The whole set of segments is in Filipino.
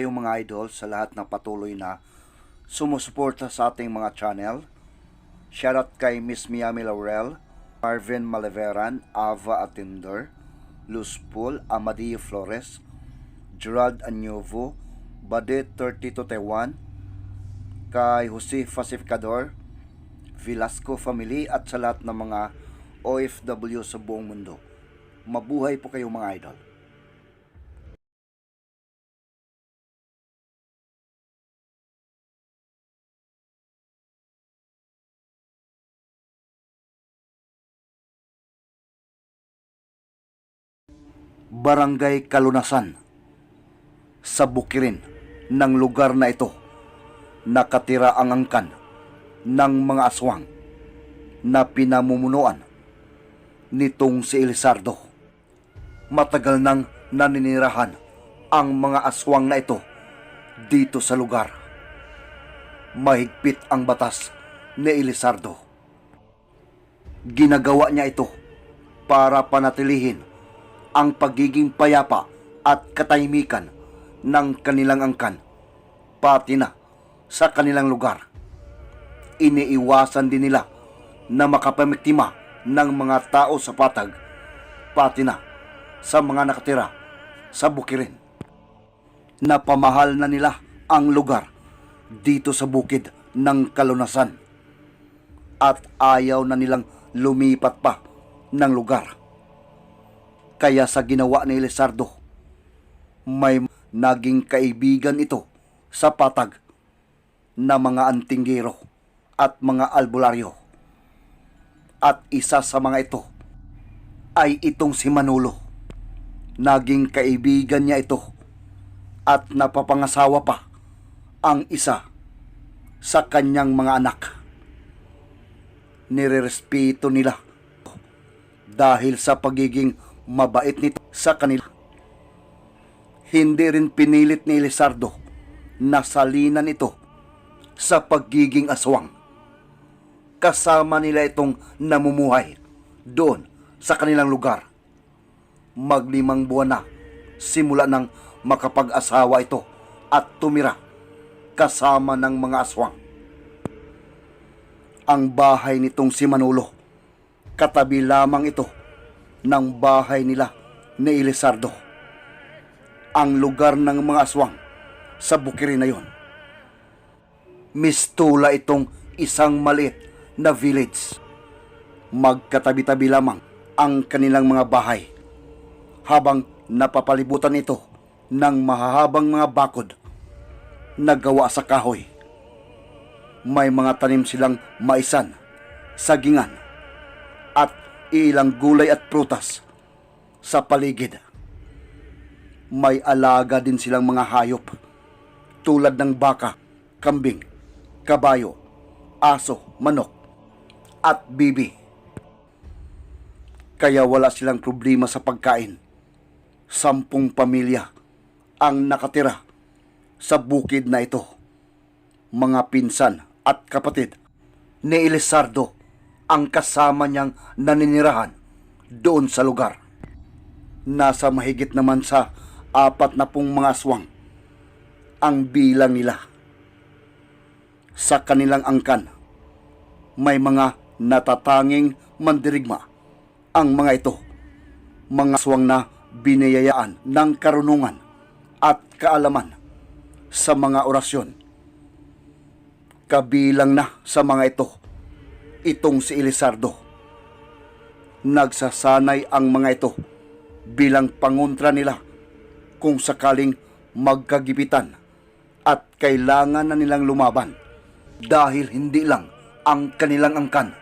Tayong mga idol sa lahat ng patuloy na sumusuporta sa ating mga channel. Shoutout kay Miss Miami Laurel, Marvin Maleveran, Ava Atinder, Luz Pool, Amadio Flores, Gerald Anyovo, Badet 32 Taiwan, kay Jose Pacificador, Velasco Family at sa lahat ng mga OFW sa buong mundo. Mabuhay po kayo mga idol. Barangay Kalunasan sa bukirin ng lugar na ito nakatira ang angkan ng mga aswang na pinamumunuan nitong si Elisardo. Matagal nang naninirahan ang mga aswang na ito dito sa lugar. Mahigpit ang batas ni Elisardo. Ginagawa niya ito para panatilihin ang pagiging payapa at katahimikan ng kanilang angkan, pati na sa kanilang lugar. Iniiwasan din nila na makapamiktima ng mga tao sa patag, pati na sa mga nakatira sa bukirin. Napamahal na nila ang lugar dito sa bukid ng kalunasan at ayaw na nilang lumipat pa ng lugar. Kaya sa ginawa ni Elizardo, may naging kaibigan ito sa patag na mga antinggero at mga albularyo. At isa sa mga ito ay itong si Manolo. Naging kaibigan niya ito at napapangasawa pa ang isa sa kanyang mga anak. Nirerespeto nila dahil sa pagiging mabait nito sa kanila. Hindi rin pinilit ni Elizardo na salinan ito sa pagiging aswang. Kasama nila itong namumuhay doon sa kanilang lugar. Maglimang buwan na simula nang makapag-asawa ito at tumira kasama ng mga aswang. Ang bahay nitong si Manolo, katabi lamang ito ng bahay nila ni Elisardo. Ang lugar ng mga aswang sa bukirin na yon. Mistula itong isang maliit na village. Magkatabi-tabi lamang ang kanilang mga bahay habang napapalibutan ito ng mahahabang mga bakod na gawa sa kahoy. May mga tanim silang maisan, sagingan, ilang gulay at prutas sa paligid. May alaga din silang mga hayop tulad ng baka, kambing, kabayo, aso, manok, at bibi. Kaya wala silang problema sa pagkain. Sampung pamilya ang nakatira sa bukid na ito. Mga pinsan at kapatid ni Elisardo ang kasama niyang naninirahan doon sa lugar. Nasa mahigit naman sa apat na pong mga aswang ang bilang nila. Sa kanilang angkan, may mga natatanging mandirigma ang mga ito. Mga aswang na binayayaan ng karunungan at kaalaman sa mga orasyon. Kabilang na sa mga ito, itong si Elisardo. Nagsasanay ang mga ito bilang pangontra nila kung sakaling magkagipitan at kailangan na nilang lumaban dahil hindi lang ang kanilang angkan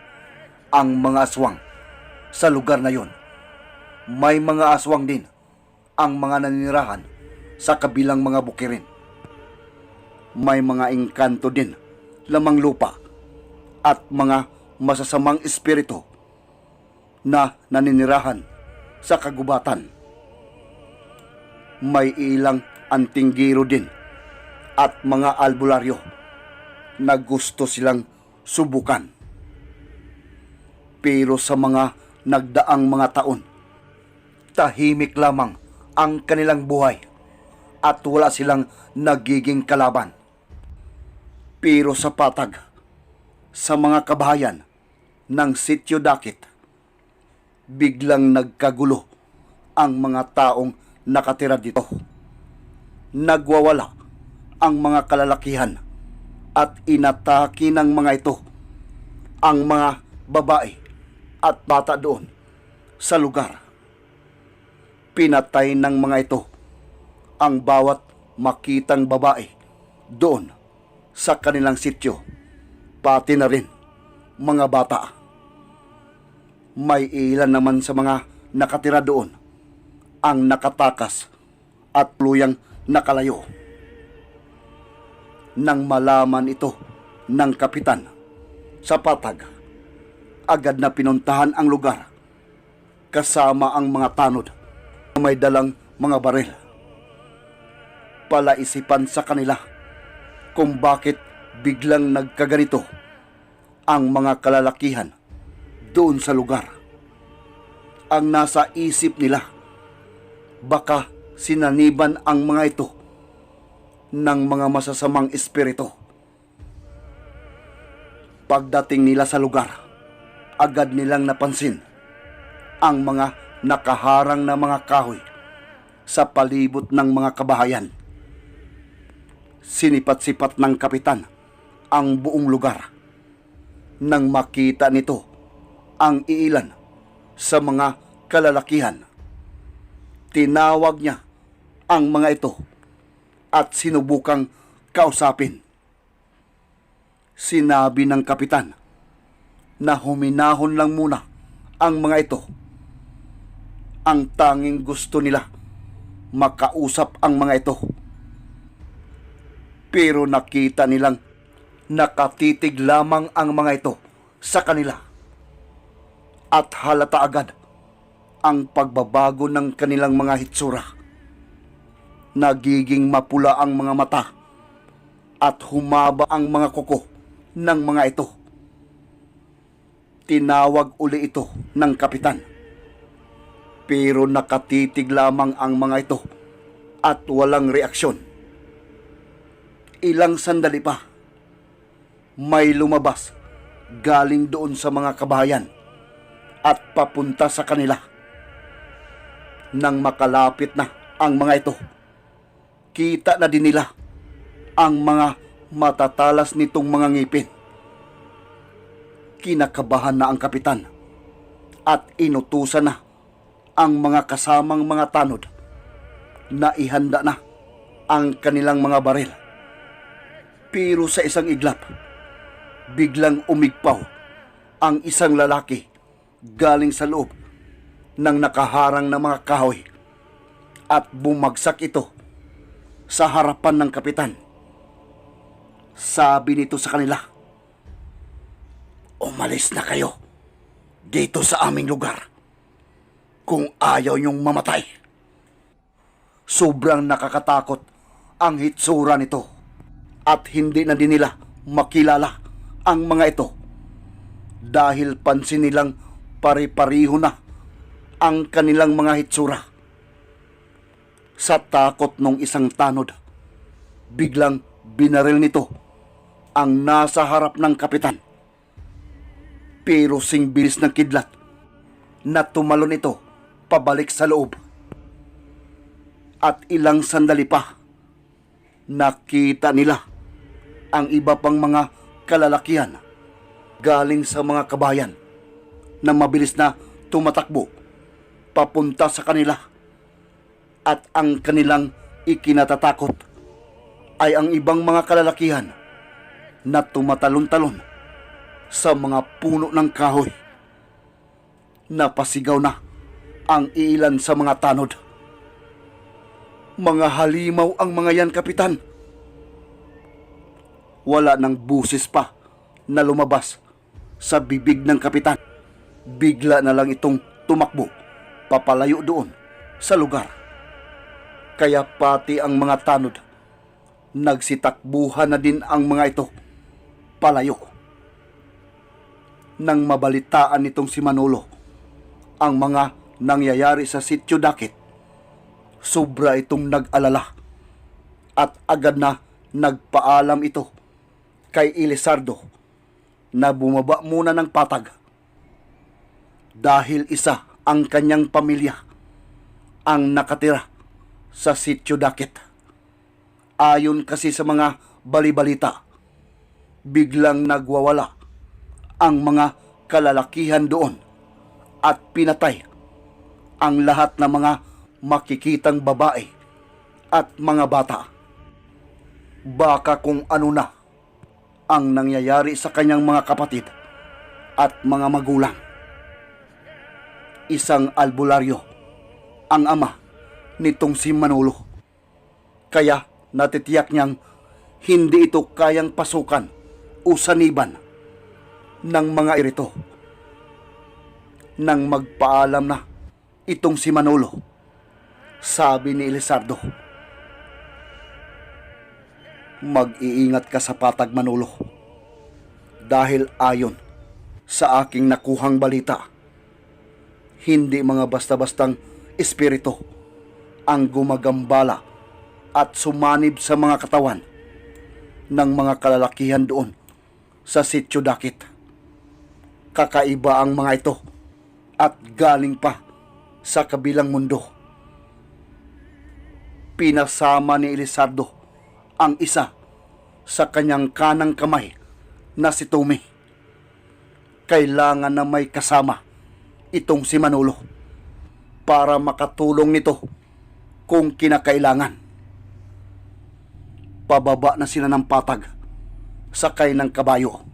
ang mga aswang sa lugar na yon. May mga aswang din ang mga naninirahan sa kabilang mga bukirin. May mga engkanto din lamang lupa at mga masasamang espiritu na naninirahan sa kagubatan. May ilang antinggiro din at mga albularyo na gusto silang subukan. Pero sa mga nagdaang mga taon, tahimik lamang ang kanilang buhay at wala silang nagiging kalaban. Pero sa patag, sa mga kabahayan ng Sityo Dakit, biglang nagkagulo ang mga taong nakatira dito. Nagwawala ang mga kalalakihan at inatake ng mga ito ang mga babae at bata doon sa lugar. Pinatay ng mga ito ang bawat makitang babae doon sa kanilang sityo, pati na rin mga bata. May ilan naman sa mga nakatira doon ang nakatakas at luyang nakalayo. Nang malaman ito ng kapitan sa patag, agad na pinuntahan ang lugar kasama ang mga tanod na may dalang mga baril. Palaisipan sa kanila kung bakit biglang nagkaganito ang mga kalalakihan doon sa lugar. Ang nasa isip nila, baka sinaniban ang mga ito ng mga masasamang espiritu. Pagdating nila sa lugar, agad nilang napansin ang mga nakaharang na mga kahoy sa palibot ng mga kabahayan. Sinipat-sipat ng kapitan ang buong lugar nang makita nito ang iilan sa mga kalalakihan. Tinawag niya ang mga ito at sinubukang kausapin. Sinabi ng kapitan na huminahon lang muna ang mga ito. Ang tanging gusto nila makausap ang mga ito. Pero nakita nilang nakatitig lamang ang mga ito sa kanila. At halata agad ang pagbabago ng kanilang mga hitsura. Nagiging mapula ang mga mata at humaba ang mga kuko ng mga ito. Tinawag uli ito ng kapitan. Pero nakatitig lamang ang mga ito at walang reaksyon. Ilang sandali pa, may lumabas galing doon sa mga kabahayan at papunta sa kanila. Nang makalapit na ang mga ito, kita na din nila ang mga matatalas nitong mga ngipin. Kinakabahan na ang kapitan at inutusan na ang mga kasamang mga tanod na ihanda na ang kanilang mga baril. Pero sa isang iglap, biglang umigpaw ang isang lalaki galing sa loob ng nakaharang na mga kahoy at bumagsak ito sa harapan ng kapitan. Sabi nito sa kanila, Umalis na kayo dito sa aming lugar kung ayaw niyong mamatay. Sobrang nakakatakot ang hitsura nito at hindi na din nila makilala ang mga ito dahil pansin nilang pare-pariho na ang kanilang mga hitsura. Sa takot ng isang tanod, biglang binaril nito ang nasa harap ng kapitan. Pero sing bilis ng kidlat na tumalon ito pabalik sa loob. At ilang sandali pa, nakita nila ang iba pang mga kalalakihan galing sa mga kabayan na mabilis na tumatakbo papunta sa kanila at ang kanilang ikinatatakot ay ang ibang mga kalalakihan na tumatalon-talon sa mga puno ng kahoy. Napasigaw na ang ilan sa mga tanod. Mga halimaw ang mga yan, Kapitan. Wala nang busis pa na lumabas sa bibig ng Kapitan. Bigla na lang itong tumakbo papalayo doon sa lugar. Kaya pati ang mga tanod, nagsitakbuhan na din ang mga ito palayo. Nang mabalitaan nitong si Manolo ang mga nangyayari sa sityo Dakit, sobra itong nag-alala at agad na nagpaalam ito kay Elisardo na bumaba muna ng patag dahil isa ang kanyang pamilya ang nakatira sa sityo Dakit. Ayon kasi sa mga balibalita, biglang nagwawala ang mga kalalakihan doon at pinatay ang lahat ng mga makikitang babae at mga bata. Baka kung ano na ang nangyayari sa kanyang mga kapatid at mga magulang. Isang albularyo ang ama nitong si Manolo. Kaya natitiyak niyang hindi ito kayang pasukan o saniban ng mga irito. Nang magpaalam na itong si Manolo, sabi ni Elisardo, Mag-iingat ka sa patag Manolo. Dahil ayon sa aking nakuhang balita, hindi mga basta-bastang espiritu ang gumagambala at sumanib sa mga katawan ng mga kalalakihan doon sa sityo Dakit. Kakaiba ang mga ito at galing pa sa kabilang mundo. Pinasama ni Elisardo ang isa sa kanyang kanang kamay na si Tumi. Kailangan na may kasama itong si Manolo para makatulong nito kung kinakailangan. Pababa na sila ng patag, sakay ng kabayo.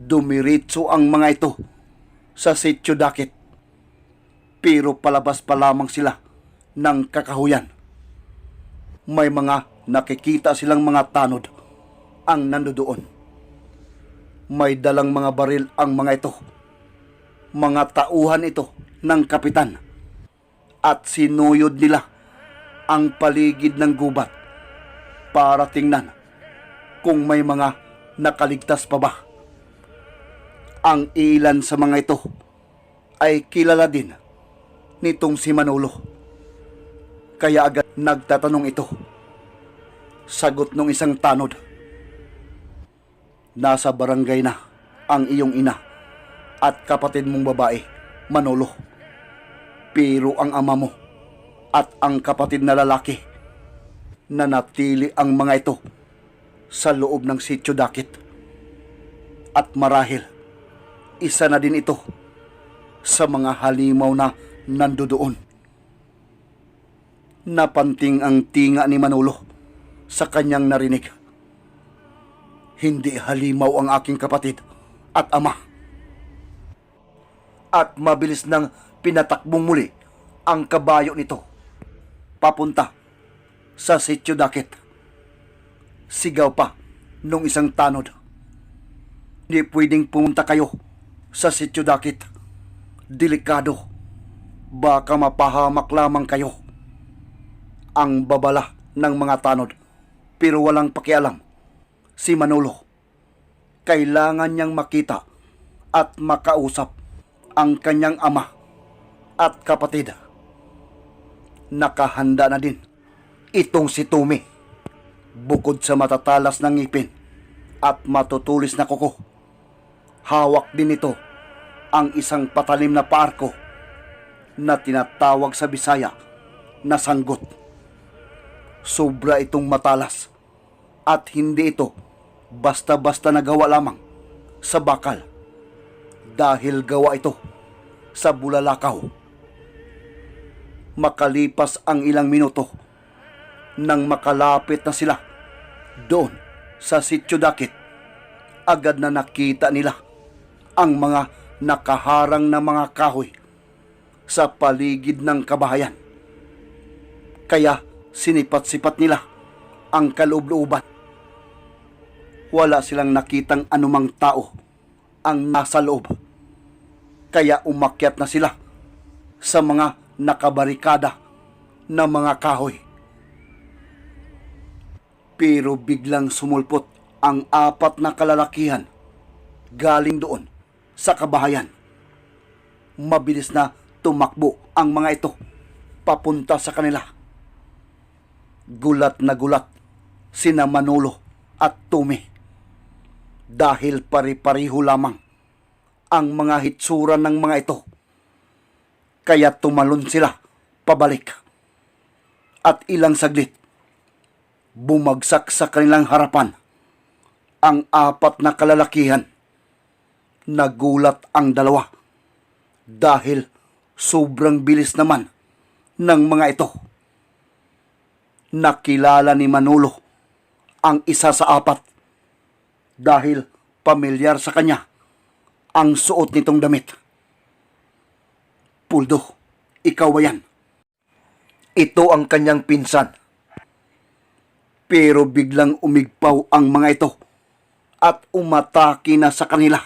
Dumiritso ang mga ito sa sityo Dakit. Pero palabas pa lamang sila ng kakahuyan. May mga nakikita silang mga tanod ang nandoon. May dalang mga baril ang mga ito. Mga tauhan ito ng kapitan. At sinuyod nila ang paligid ng gubat para tingnan kung may mga nakaligtas pa ba. Ang ilan sa mga ito ay kilala din nitong si Manolo. Kaya agad nagtatanong ito. Sagot ng isang tanod. Nasa barangay na ang iyong ina at kapatid mong babae, Manolo. Pero ang ama mo at ang kapatid na lalaki na natili ang mga ito sa loob ng sityo Dakit. At marahil, isa na din ito sa mga halimaw na nandoon. Napanting ang tinga ni Manolo sa kanyang narinig. Hindi halimaw ang aking kapatid at ama. At mabilis nang pinatakbong muli ang kabayo nito. Papunta sa sityo Dakit. Sigaw pa nung isang tanod. Hindi pwedeng pumunta kayo sa sityo Dakit. Delikado. Baka mapahamak lamang kayo. Ang babala ng mga tanod pero walang pakialam si Manolo. Kailangan niyang makita at makausap ang kanyang ama at kapatid. Nakahanda na din itong si Tumi. Bukod sa matatalas ng ngipin at matutulis na kuko, hawak din ito ang isang patalim na paarko na tinatawag sa Bisaya na sanggot. Sobra itong matalas at hindi ito basta-basta nagawa lamang sa bakal dahil gawa ito sa bulalakaw. Makalipas ang ilang minuto nang makalapit na sila doon sa sityo Dakit, agad na nakita nila ang mga nakaharang na mga kahoy sa paligid ng kabahayan. Kaya sinipat-sipat nila ang kaloob-looban. Wala silang nakitang anumang tao ang nasa loob. Kaya umakyat na sila sa mga nakabarikada na mga kahoy. Pero biglang sumulpot ang apat na kalalakihan galing doon sa kabahayan. Mabilis na tumakbo ang mga ito papunta sa kanila. Gulat na gulat sina Manolo at Tumi. Dahil pari-pariho lamang ang mga hitsura ng mga ito. Kaya tumalon sila pabalik. At ilang saglit, bumagsak sa kanilang harapan ang apat na kalalakihan. Nagulat ang dalawa dahil sobrang bilis naman ng mga ito. Nakilala ni Manolo ang isa sa apat dahil pamilyar sa kanya ang suot nitong damit. Puldo, ikaw ba yan? Ito ang kanyang pinsan. Pero biglang umigpaw ang mga ito at umatake na sa kanila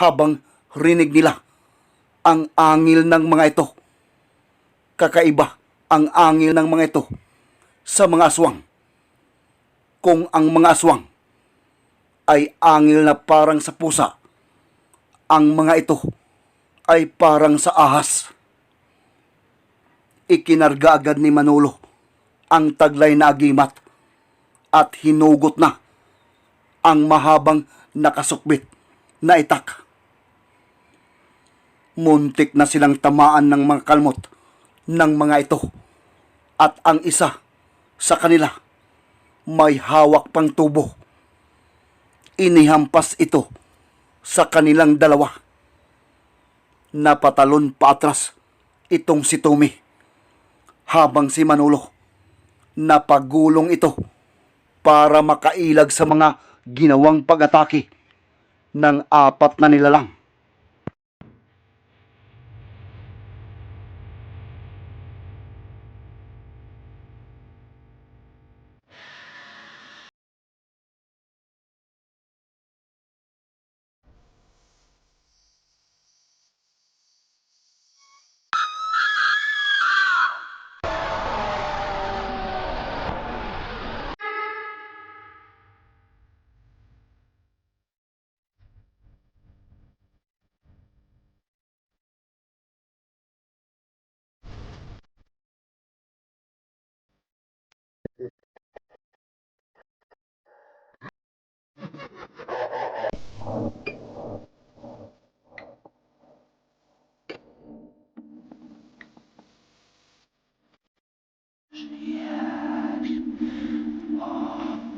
habang rinig nila ang angil ng mga ito. Kakaiba ang angil ng mga ito sa mga aswang. Kung ang mga aswang ay angil na parang sa pusa, ang mga ito ay parang sa ahas. Ikinarga agad ni Manolo ang taglay na agimat at hinugot na ang mahabang nakasukbit na itak. Muntik na silang tamaan ng mga kalmot ng mga ito at ang isa sa kanila may hawak pang tubo. Inihampas ito sa kanilang dalawa. Napatalon pa atras itong si Tumi habang si Manolo napagulong ito para makailag sa mga ginawang pag-atake ng apat na nilalang. Schwierig. Oh.